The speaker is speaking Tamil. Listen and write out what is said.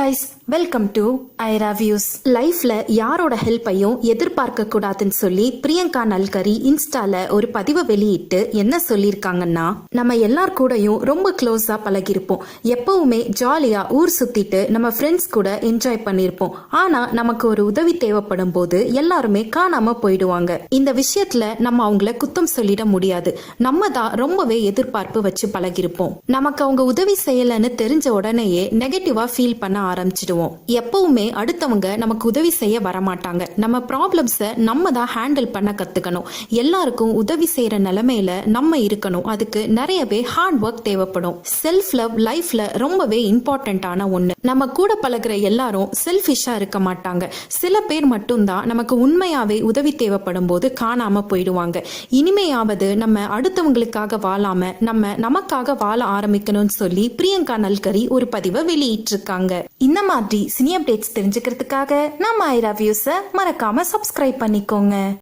Guys welcome to Aira views லைஃப்ல யாரோட ஹெல்ப்பையும் எதிர்பார்க்க கூடாதுன்னு சொல்லி பிரியங்கா நல்கரி இன்ஸ்டால ஒரு பதிவை வெளியிட்டு என்ன சொல்லியிருக்காங்கன்னா நம்ம எல்லார் கூடயும் ரொம்ப க்ளோஸா பழகிருப்போம் எப்பவுமே ஜாலியா ஊர் சுத்திட்டு நம்ம ஃப்ரெண்ட்ஸ் கூட என்ஜாய் பண்ணியிருப்போம். ஆனா நமக்கு ஒரு உதவி தேவைப்படும் போது எல்லாருமே காணாம போயிடுவாங்க. இந்த விஷயத்துல நம்ம அவங்கள குத்தம் சொல்லிட முடியாது. நம்ம தான் ரொம்பவே எதிர்பார்ப்பு வச்சு பழகிருப்போம் நமக்கு அவங்க உதவி செய்யலன்னு தெரிஞ்ச உடனேயே நெகட்டிவா ஃபீல் பண்ண ஆரம்பிச்சிடுவோம். எப்பவுமே அடுத்தவங்க நமக்கு உதவி செய்ய வரமாட்டாங்க. நம்ம ப்ராப்ளம்ஸை நம்ம தான் ஹேண்டில் பண்ண கத்துக்கணும். எல்லாருக்கும் உதவி செய்யற நிலைமையில நம்ம இருக்கணும். அதுக்கு நிறையவே ஹார்ட் ஒர்க் தேவைப்படும். செல்ஃப் லவ் லைஃப்ல ரொம்பவே இம்பார்ட்டன்டான ஒண்ணு. நம்ம கூட பழகுற எல்லாரும் செல்ஃபிஷா இருக்க மாட்டாங்க. சில பேர் மட்டும்தான் நமக்கு உண்மையாவே உதவி தேவைப்படும் போது காணாம போயிடுவாங்க. இனிமையாவது நம்ம அடுத்தவங்களுக்காக வாழாம நம்ம நமக்காக வாழ ஆரம்பிக்கணும்னு சொல்லி பிரியங்கா நல்கரி ஒரு பதிவை வெளியிட்டிருக்காங்க. இந்த மாதிரி சினி அப்டேட்ஸ் தெரிஞ்சுக்கிறதுக்காக நம்ம ஐரா வியூஸை மறக்காம சப்ஸ்கிரைப் பண்ணிக்கோங்க.